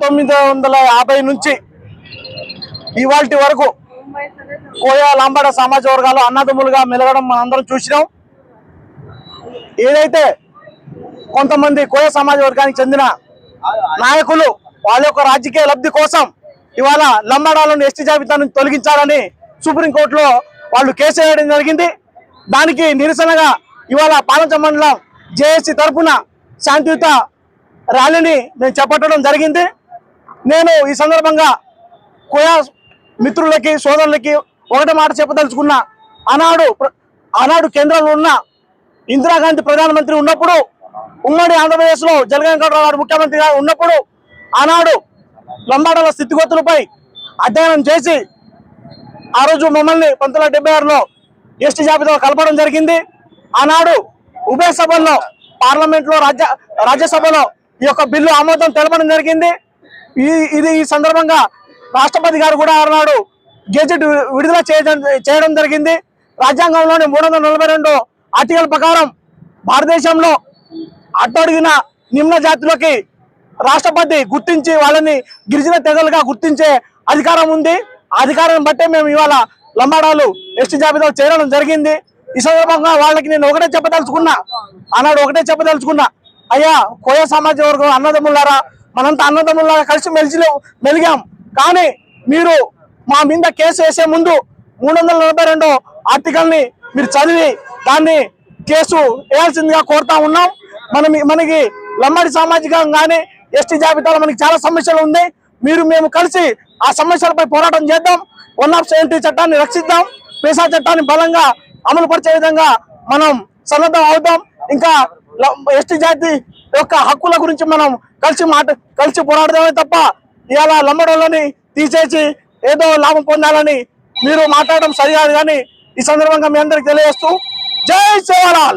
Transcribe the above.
పంతొమ్మిది వందల యాభై నుంచి ఇవాటి వరకు కోయా లంబాడ సమాజ వర్గాలు అన్నదమ్ములుగా మెలగడం మనం అందరం చూసినాం. ఏదైతే కొంతమంది కోయ సమాజ వర్గానికి చెందిన నాయకులు వాళ్ళ యొక్క రాజకీయ లబ్ధి కోసం ఇవాళ లంబాడాలను ఎస్టీ జాబితా నుంచి తొలగించాలని సుప్రీంకోర్టులో వాళ్ళు కేసు వేయడం జరిగింది. దానికి నిరసనగా ఇవాళ పాలంచ మండలం జేఏసీ తరఫున శాంతియుత ర్యాలీని మేము చేపట్టడం జరిగింది. నేను ఈ సందర్భంగా కోయా మిత్రులకి సోదరులకి ఒకటి మాట చెప్పదలుచుకున్న ఆనాడు ప్ర- ఆనాడు కేంద్రంలో ఉన్న ఇందిరాగాంధీ ప్రధానమంత్రి ఉన్నప్పుడు ఉమ్మడి ఆంధ్రప్రదేశ్లో జలగంగరావు గారు ముఖ్యమంత్రిగా ఉన్నప్పుడు ఆనాడు లంబాడల స్థితిగతులపై అధ్యయనం చేసి ఆ రోజు మమ్మల్ని పంతొమ్మిది వందల డెబ్బై ఆరులో ఎస్టీ జాబితాలో కలపడం జరిగింది. ఆనాడు ఉభయ సభల్లో పార్లమెంట్లో రాజ్య రాజ్యసభలో ఈ యొక్క బిల్లు ఆమోదం తెలపడం జరిగింది. ఈ ఇది ఈ సందర్భంగా రాష్ట్రపతి గారు కూడా ఆనాడు గెజెట్ విడుదల చేయడం చేయడం జరిగింది. రాజ్యాంగంలోని మూడు వందల నలభై రెండు ఆర్టికల్ ప్రకారం భారతదేశంలో అట్టడుగిన నిమ్న జాతులకి రాష్ట్రపతి గుర్తించి వాళ్ళని గిరిజన తెగలుగా గుర్తించే అధికారం ఉంది. అధికారం బట్టే మేము ఇవాళ లంబాడాలు ఎస్టీ జాబితా చేరడం జరిగింది. ఈ సందర్భంగా వాళ్ళకి నేను ఒకటే చెప్పదలుచుకున్నా ఆనాడు ఒకటే చెప్పదలుచుకున్నా అయ్యా కోయ సమాజ వర్గం అన్నదమ్ములారా మనంతా అన్నదమ్ములాగా కలిసి మెలిసి మెలిగాం. కానీ మీరు మా మీద కేసు వేసే ముందు మూడు వందల నలభై రెండు ఆర్టికల్ని మీరు చదివి దాన్ని కేసు వేయాల్సిందిగా కోరుతా ఉన్నాం. మనం మనకి లమ్మడి సామాజికం కానీ ఎస్టీ జాబితాలో మనకి చాలా సమస్యలు ఉన్నాయి. మీరు మేము కలిసి ఆ సమస్యలపై పోరాటం చేద్దాం. వన్ ఆఫ్ సెవెంటీ చట్టాన్ని రక్షిద్దాం. పేసా చట్టాన్ని బలంగా అమలు పరిచే విధంగా మనం సన్నద్ధం అవుతాం ఇంకా ఎస్టీ జాతి యొక్క హక్కుల గురించి మనం కలిసి మాట కలిసి పోరాడదామే తప్ప ఇవాళ లంబడోళ్ళని తీసేసి ఏదో లాభం పొందాలని మీరు మాట్లాడడం సరికాదు కానీ ఈ సందర్భంగా మీ అందరికి తెలియజేస్తూ జై సేవలాల్